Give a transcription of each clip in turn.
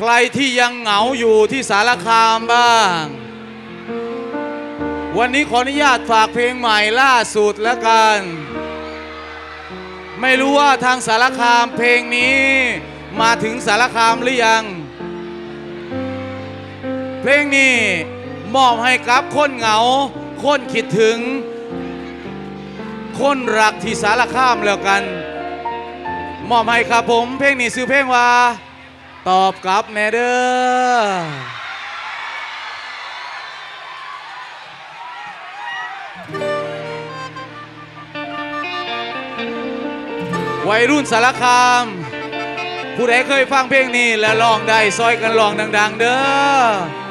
ใครที่ยังเหงาอยู่ที่สารคามบ้าง วันนี้ขออนุญาตฝากเพลงใหม่ล่าสุดแล้วกัน ไม่รู้ว่าทางสารคามเพลงนี้มาถึงสารคามหรือยัง เพลงนี้มอบให้กับคนเหงา คนคิดถึง คนรักที่สารคามแล้วกัน มอบให้ครับผม เพลงนี้ซื้อเพลงว่า ตอบกลับแม่เด้อวัยรุ่นสารคาม ผู้ใดเคยฟังเพลงนี้และลองได้ซอยกันลองดัง ๆ เด้อ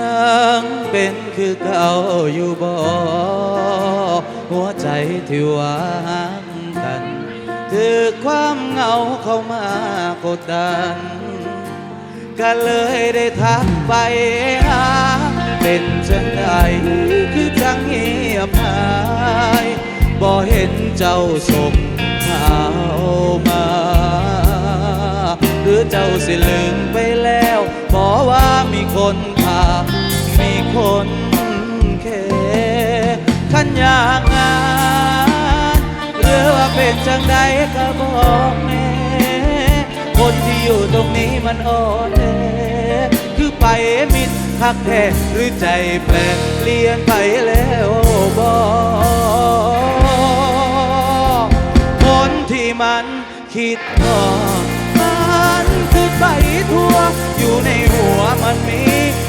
ยังเป็นคือเก่าอยู่บ่หัวใจที่วางกัน คือความเหงาเข้ามากดดัน ก็เลยได้ทักไปหาเป็นจังใดคือจังเงียบหายบ่เห็นเจ้าส่งข่ามา หรือเจ้าสิลืมไปแล้ว บอกว่ามีคนพามีคนแค่ขันอยากงานหรือว่าเป็นจังใดก็บอกแม่คนที่อยู่ตรงนี้มันอ่อนแอคือไปมิดคักแท้หรือใจแปลกเปลี่ยนไปแล้วบอกคนที่มันคิดทอดันคือไปทั่ว อยู่ในหัวมันมี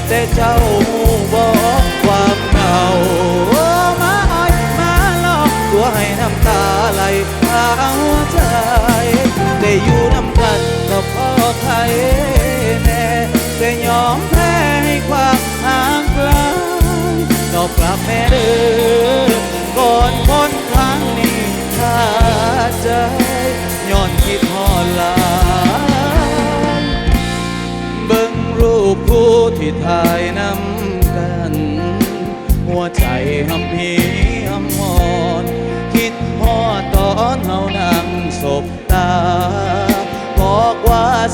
แต่เจ้าหูบอกความเหงามาอ้อยมาหลอกตัวให้น้ำตาไหลพาหัวใจ ได้อยู่น้ำกันก็พอไทยแน่แต่ยอมแพ้ให้ความห่างไกลตอบกลับแม่เด้อ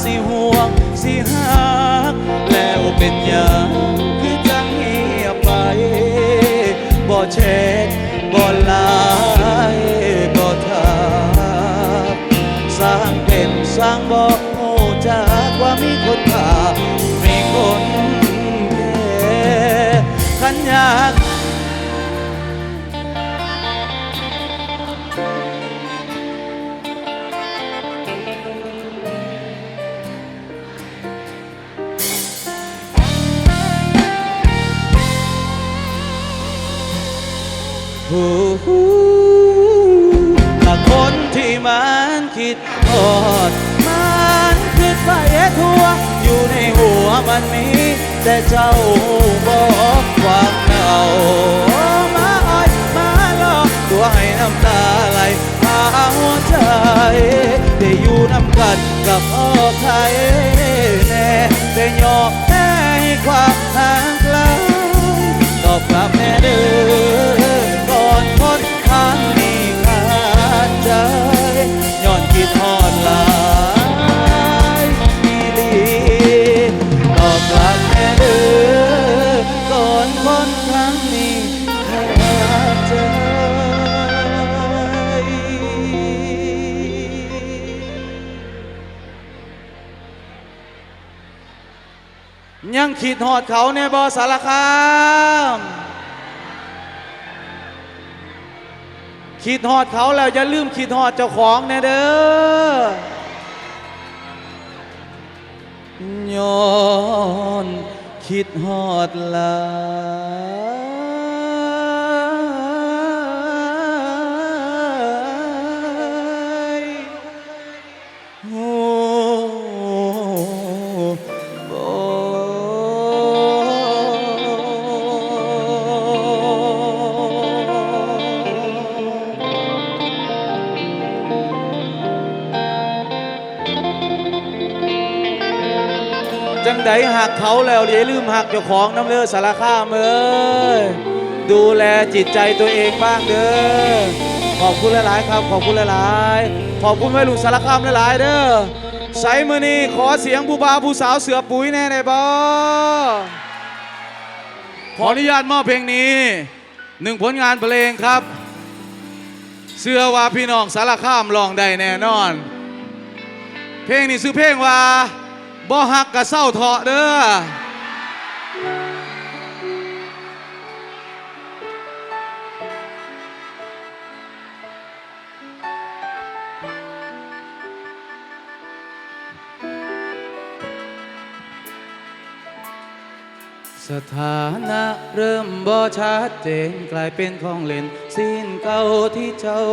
สิห่วงสิหักแล้วเป็นอย่างคือจังเหียไปบ่เช็คบ่ลา อยู่น้ำกันกับพ่อใค ยังขีดหอดเขาในบอสารคามขีดหอดเขาแล้วอย่าลืมขีดหอดเจ้าของแน่เด้อย้อนคิดหอดลา จังไดหักเขาแล้วอย่าลืมหักเจ้าของน้ำเลือสารข้ามเอ้ยดูแลจิตใจตัวเองบ้างเด้อขอบคุณหลายๆครับ ขอบคุณหลายๆขอบคุณไว้ลุงสารคามหลายๆเด้อใส่มือนี้ขอเสียงผู้บ่าวผู้สาวเสือปุ๋ยแน่ได้บ่ขออนุญาตมอบเพลงนี้หนึ่งผลงานเพลงครับ เสื้อว่าพี่น้องสารคามลองได้แน่นอน เพลงนี้ซื้อเพลงว่า บ่ฮักกะเศร้าเถาะเด้อ สถานะเริ่มบ่ชัดเจนกลายเป็นของเล่นสิ้นเก่าที่เจ้า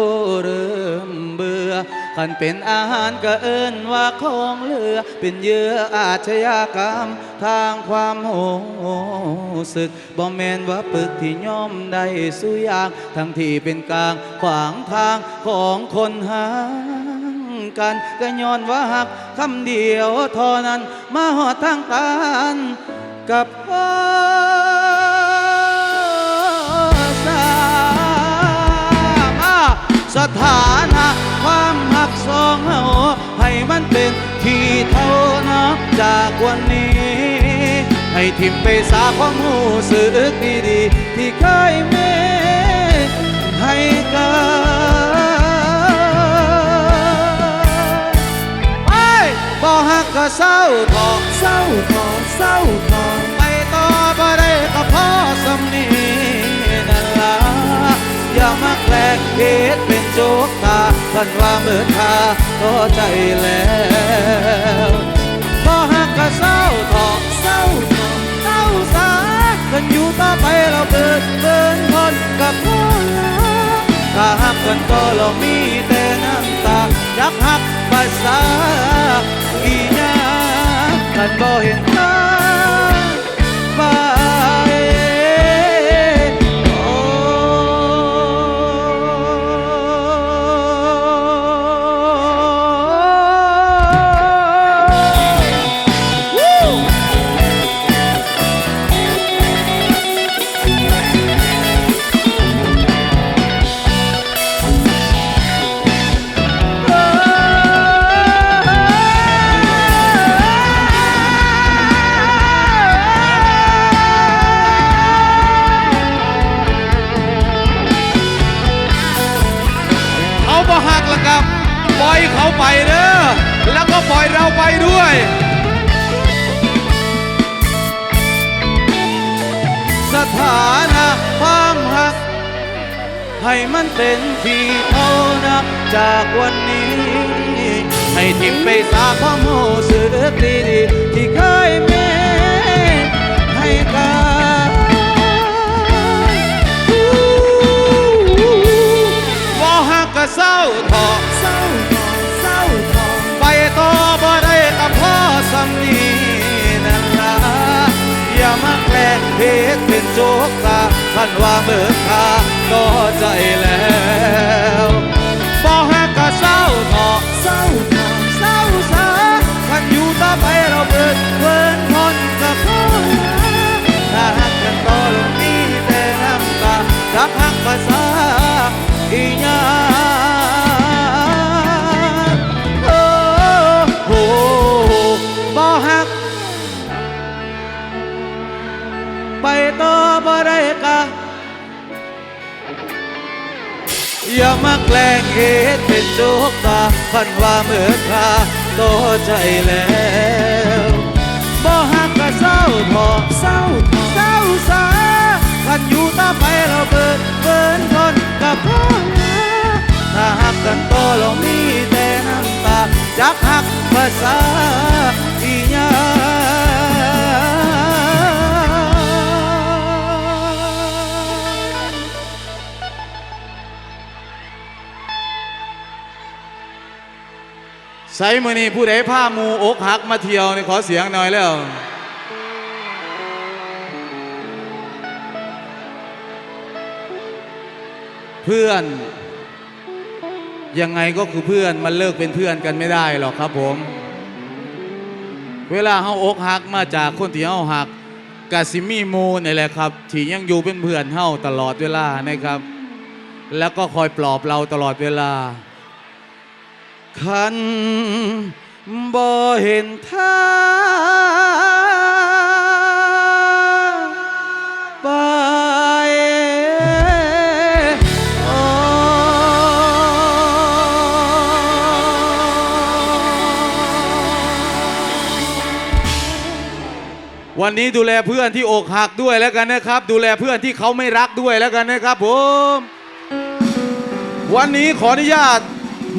เริ่มเบื่อขันเป็นอาหารก็เอิ้นว่าของเหลือ เป็นเยื่ออาชญากรรม ทางความโหสึกบ่แมนว่าปึกที่ย่อมได้สุยากทั้งที่เป็นกลางขวางทางของคนหากันก็ย้อนว่าหักคำเดียวเท่านั้นมาหอดทางตัน กับพ่อสามอะสถานะความหักสองเฮาให้มันเป็นที่เท่านับจากวันนี้ ให้ทิมไปสาความหูสึกดีๆที่เคยมให้กันไปบ่หักก็เศร้าทองเศร้าทองเศร้าท สำนีนั่นละอย่ามาแกล้งเหตุเป็นโจกตาพันว่าเมื่อทาก็ใจแล้วบ่หักก็เศร้าทองเศร้าทองเศร้าสากันอยู่ต่อไปเราเบิดเบินทนกับพ่อลาถ้าหักกันก็เรามีแต่น้ำตาอยากหักภาษาอีหยังกันบ่เห็น ให้มันเป็นที่เท่านับจากวันนี้ ให้ทิมไปสาความโหสึกดีๆที่เคยมีให้กันบ่หักก็เศร้าเถาะเศร้า แกล้งเหตุเป็นโจกตาพันว่าเบิกทาก็ใจแล้วบ่ฮักก็เศร้าเถาะเศร้าทองเศร้าสาคันอยู่ต่อไปเราเบิดเบินทนกับพ่อถ้าหักกันต่อลงนี้แต่น้ำตาจักหักภาษาอีหยัง บ่ได้กะอย่ามาแกล้งเหตุเป็นโจกตาพันว่าเมื่อคาโตใจแล้วบ่หักก็เศร้าทอเศร้าเศร้าสาคันอยู่ต่อไปเราเบิดเบินทนกับพ่อลาถ้าหักกันโตเรามีแต่น้ำตาจักหักภาษาอีหยัง ใส่มือนี้ผู้ใดผ้ามูอกหักมาเที่ยวนี่ขอเสียงหน่อยแล้วเพื่อน ยังไงก็คือเพื่อนมันเลิกเป็นเพื่อนกันไม่ได้หรอกครับผม เวลาเฮาอกหักมาจากคนที่เฮาหักกาซิมีมูนี่แหละครับที่ยังอยู่เป็นเพื่อนเฮาตลอดเวลานะครับ แล้วก็คอยปลอบเราตลอดเวลา คันบ่เห็นทางไปโอ้วันนี้ดูแลเพื่อนที่อกหักด้วยแล้วกันนะครับ ดูแลเพื่อนที่เขาไม่รักด้วยแล้วกันนะครับผม วันนี้ขออนุญาต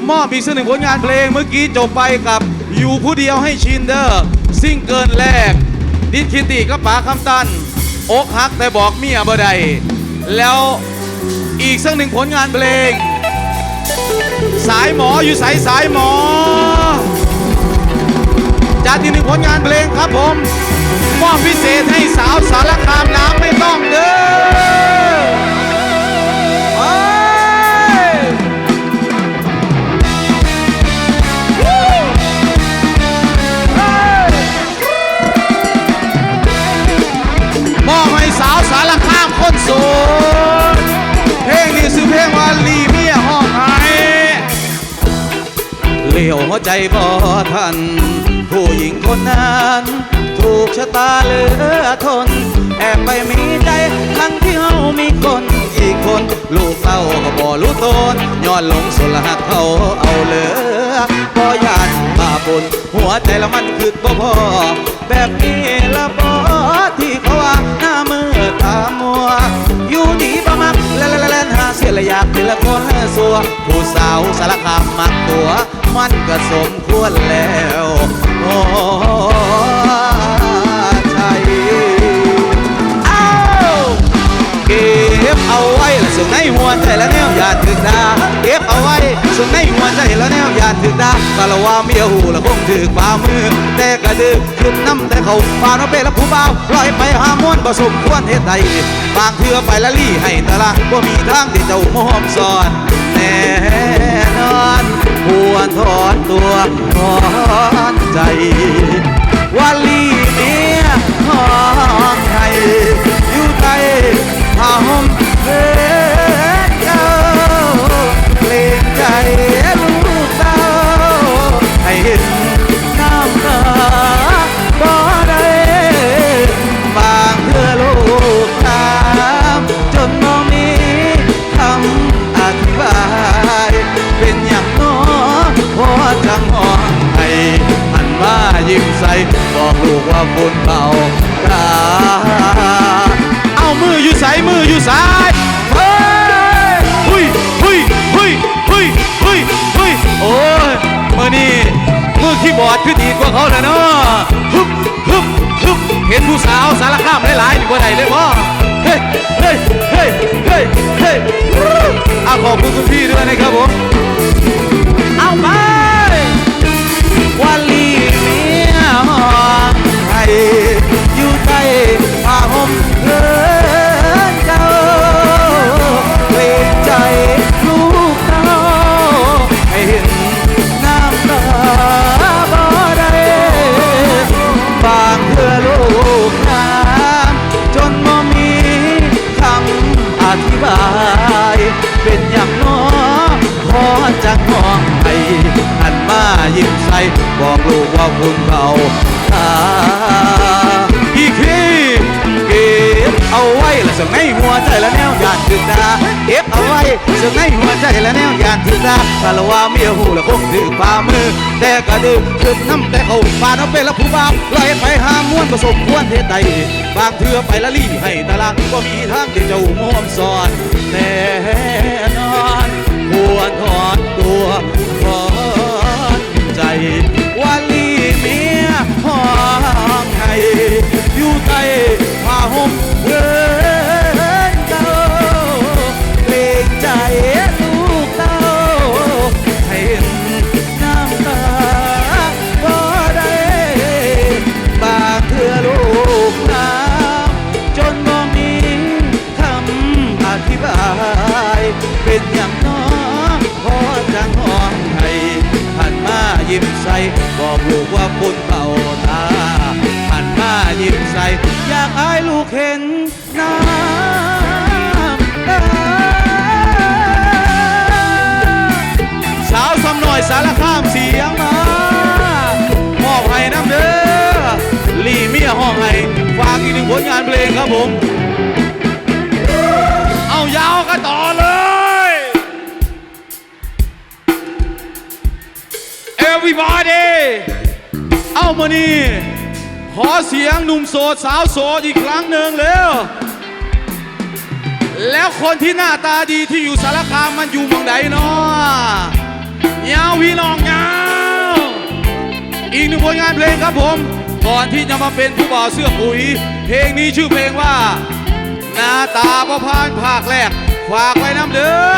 มอบอีกสักหนึ่งผลงานเพลงเมื่อกี้จบไปกับอยู่ผู้เดียวให้ชินเดอร์ซิงเกิลแรก ดิคิติกับป๋าคำตันอกหักแต่บอกเมียบ่ได้แล้วอีกสักหนึ่งผลงานเพลง สายหมออยู่สายสายหมอจัดอีกหนึ่งผลงานเพลงครับผมมอบพิเศษให้สาวสารคามน้ำไม่ต้องเด้อ ใจบ่ทัน ผู้หญิงคนนั้น ถูกชะตาเหลือทน แอบไปมีใจทั้งที่เฮามีคนอีกคน ลูกเต้าก็บ่รู้ตนย้อนหลงสนละหักเขาเอาเหลือพอยานบาปนหัวใจละมันคือบ่พอ แบบนี้ละบ่ที่เขาว่าหน้ามือ ว ผู้สาวสารคามมักตัว มันก็สมควรแล้วโอ้ใจอ้าเก็บเอาไว้ละส่งในหัวใจแล้วแนวอย่าถึกดาเก็บ ไว้ส่งในหัวใจแล้วแนวอย่าถึกดากะละว่าเมียหูละคงถึกฝ่ามือ แต่กระดึกขึ้นน้ำแต่เขาปานว่าเป็นละผู้บ่าวลอยไปหาม้วนผสมควรเฮ็ดใดบางเทื่อไปละลี่ให้ตะละบ่มีทางที่เจ้ามหอมสอนแน่นอนควรถอนตัวถอนใจ บอดคือดีกว่าเขาน่ะเนาะฮึบฮึบฮึบเห็นผู้สาวสารข้ามหลายๆอยู่บ่ไหนเลยบ่เฮ้ยเฮ้ยเฮ้ยเฮ้ยเฮ้ยอาขอบคุณคุณพี่ด้วยนะครับผมเอาไปวันลีเมียไทยอยู่ บาย เป็นอย่างน้อขอจะมองไปหันมายิ้มใส่บอกลูกว่าคุณเขาตาย เอาไว้และส่งในหัวใจและแนวยากถึงดาเก็บเอาไว้ส่งในหัวใจและแนวยากถึงดาถ้าละว่าเมียหูและคงถือฝ่ามือ แต่กระดึกขึ้นน้ำแต่เขาปานเอาเป็นละผู้บ่าวลอยไปหาม้วนผสมควรเทศใดบางเทือไปละลี่ให้ตารางก็มีทางที่เจ้าม่วมสอนแน่นอนควรถอนตัว ลงานเพลงครับผม เอายาวกันต่อเลย Everybody เอามานี่ขอเสียงหนุ่มโสดสาวโสดอีกครั้งหนึ่งเร็ว แล้วคนที่หน้าตาดีที่อยู่สารคามมันอยู่เมืองไหนเนาะยาวพี่น้องยาวอีกหนึ่งผลงานเพลงครับผม ก่อนที่จะมาเป็นผู้บ่าวเสื้อปุ๋ย เพลงนี้ชื่อเพลงว่าหน้าตาประพานภาคแรก ฝากไว้น้ำเด้อ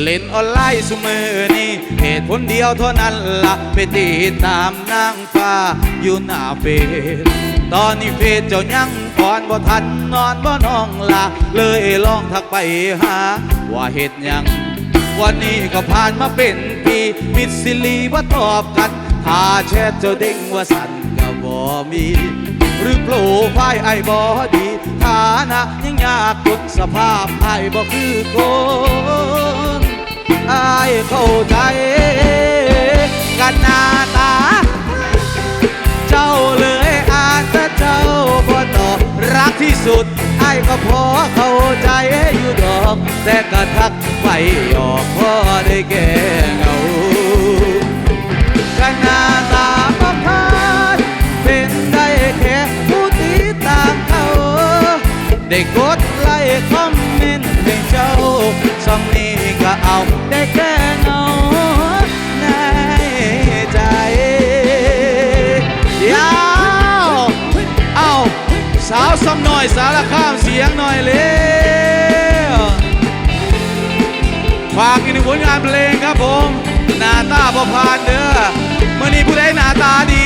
เล่นออนไลน์สมือนี่เหตุผลเดียวเท่านั้นละไปติดตามนางฟ้าอยู่หน้าเฟซตอนนี้เฟซเจ้ายังก่อนบ่ทันนอนบ่นองละเลยลองทักไปหา ว่าเหตุยัง วันนี้ก็ผ่านมาเป็นปีมิดสิลีว่าตอบกัน ถ้าแชทเจ้าเด้งว่าสัน มี หรือโปรไฟไอ้บอดี ฐานะยังยากกดสภาพไอ้บ่คือคนไอ้เข้าใจ กันหน้าตา เจ้าเลยอาจจะเจ้าบ่ตอบรักที่สุดไอ้ก็พอเข้าใจอยู่ดอก แต่ก็ทักไปออกพอได้แก้เงากันหน้าตา ได้กดไลค์คอมเมนต์ให้เจ้าสองนี้ก็เอาได้แค่เงาในใจยาวเอาสาวซ้ำหน่อยสารข้ามเสียงหน่อยเร็วฝากอีกหนึ่งผลงานเพลงครับผมหน้าตาพอพานเด้อเมื่อนี้ผู้ใดหน้าตาดี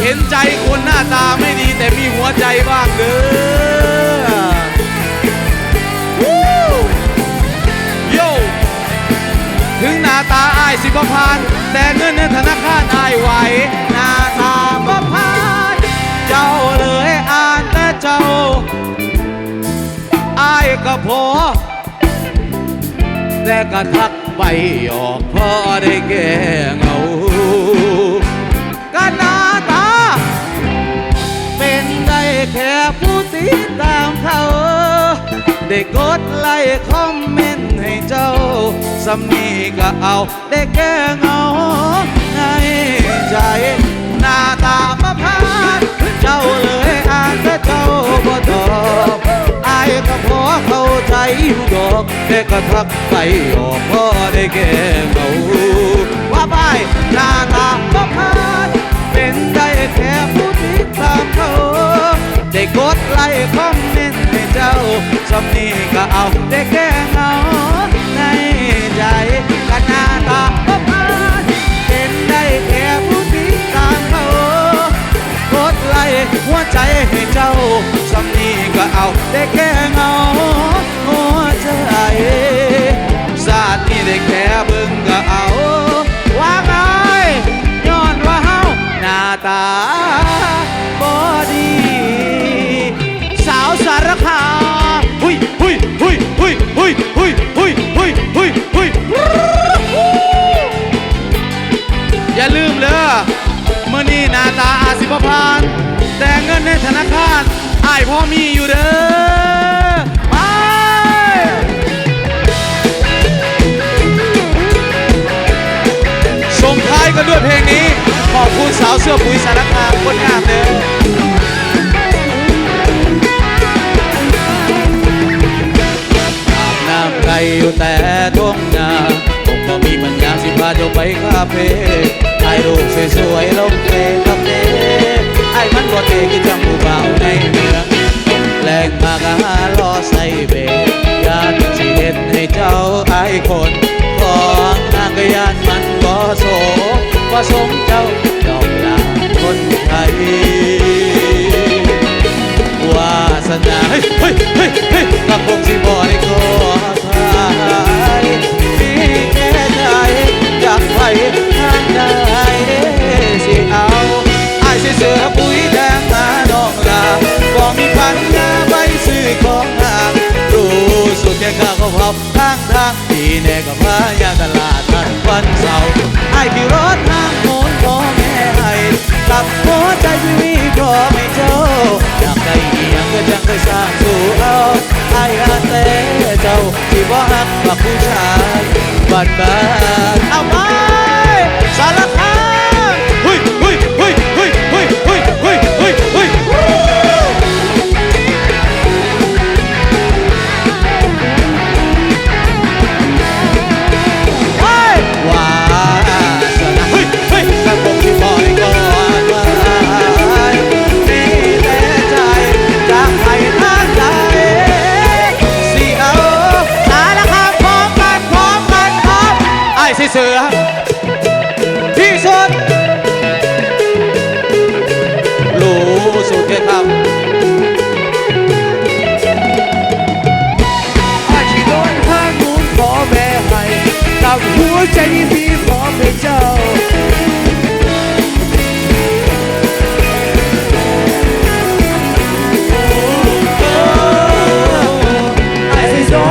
เห็นใจคนหน้าตาไม่ดีแต่มีหัวใจบ้างเด้อาอายสิบพาน แต่เงินในธนาคารอายไหวหน้าตาบ่พานเจ้าเลยอ่านแต่เจ้าอายก็พอแต่ก็ทักไปออกพอได้แก้เงาก็หน้าตา เป็นได้แค่ผู้ติดตามเขา ได้กดไลค์คอมเมนต์ ให้เจ้าสำนีก็เอาได้แก้เงาในใจ หน้าตามาพานเจ้าเลยอ่านแต่เจ้าบ่ตอบอายก็พอเข้าใจอยู่ดอกแต่ก็ทักไปออกพอได้แก้เงาว่าไปหน้าตามาพานเป็นได้แค่ผู้ติดตามเขาได้กดไลค์คอมเมนต์ให้เจ้าสำนีก็เอาได้แค่เงา กันหน้าตาบ่พานเป็นได้แค่ผู้ติดตามเขากดไลค์หัวใจให้เจ้าสำนีก็เอาได้แค่เงา มีอยู่เด้อไปส่งท้ายกันด้วยเพลงนี้ ขอบคุณสาวเสื้อปุ๋ยสารคามคนงามเด้ออาบน้ำไก่อยู่แต่ทุ่งนาผมก็มีปัญญาสิพาเจ้าไปคาเฟ่ถ่ายรูปสวยๆลงเฟซ สมเจ้าดอกลาคนไทยวาสนาเฮ้ยเฮ้ยเฮ้ยเฮ้ยกับพวกที่บ่ได้ขอทายมีแค่ใจอยากไปทางใดสิเอาไอ้ายสิเสือปุ๋ยแดงมาน้องลาก็มีพันยาไปซื้อของหางรู้สุดแค่ข้าเขาพับข้างทางที่แนแต่กับพายาตลาด สร้างสู่เอาไอ้อาเต้เจ้าที่บ่ฮักบักผู้ชายบ้านบ้านเอาไปสารคามเฮ้ยเฮ้ยเฮ้ยเฮ้ยเฮ้ย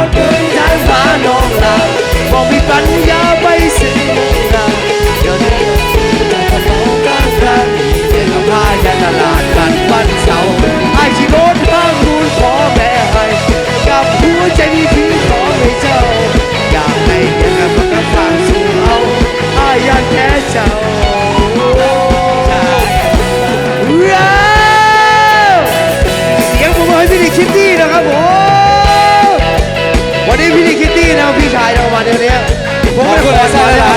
ดเดินทางฟ้าน้องลาบอกมีปัญญาไปสิ้นลาเดี๋ยวนี้จะกระเป๋ากลางกันเดินกับผ้ายาตลาดกันวันเสาร์ไอ้สิโดนข้างนู้นขอแม่ให้กับหัวใจที่พี่ขอให้เจ้า อยากให้ยังกับมันก็ฟังสู่เอาอายากแค่เจ้าว้าวเสียงผมให้พี่ดิคิตตี้นะครับผม นนี้พี่ดิคิตตี้นะพี่ชายเรามาเดี๋ยวนี้ผมไม่ขอสายอะไร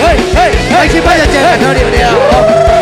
เฮ้ยเฮ้ยไม่คิดว่าจะเจอกันเท่านี้วันนี้นะ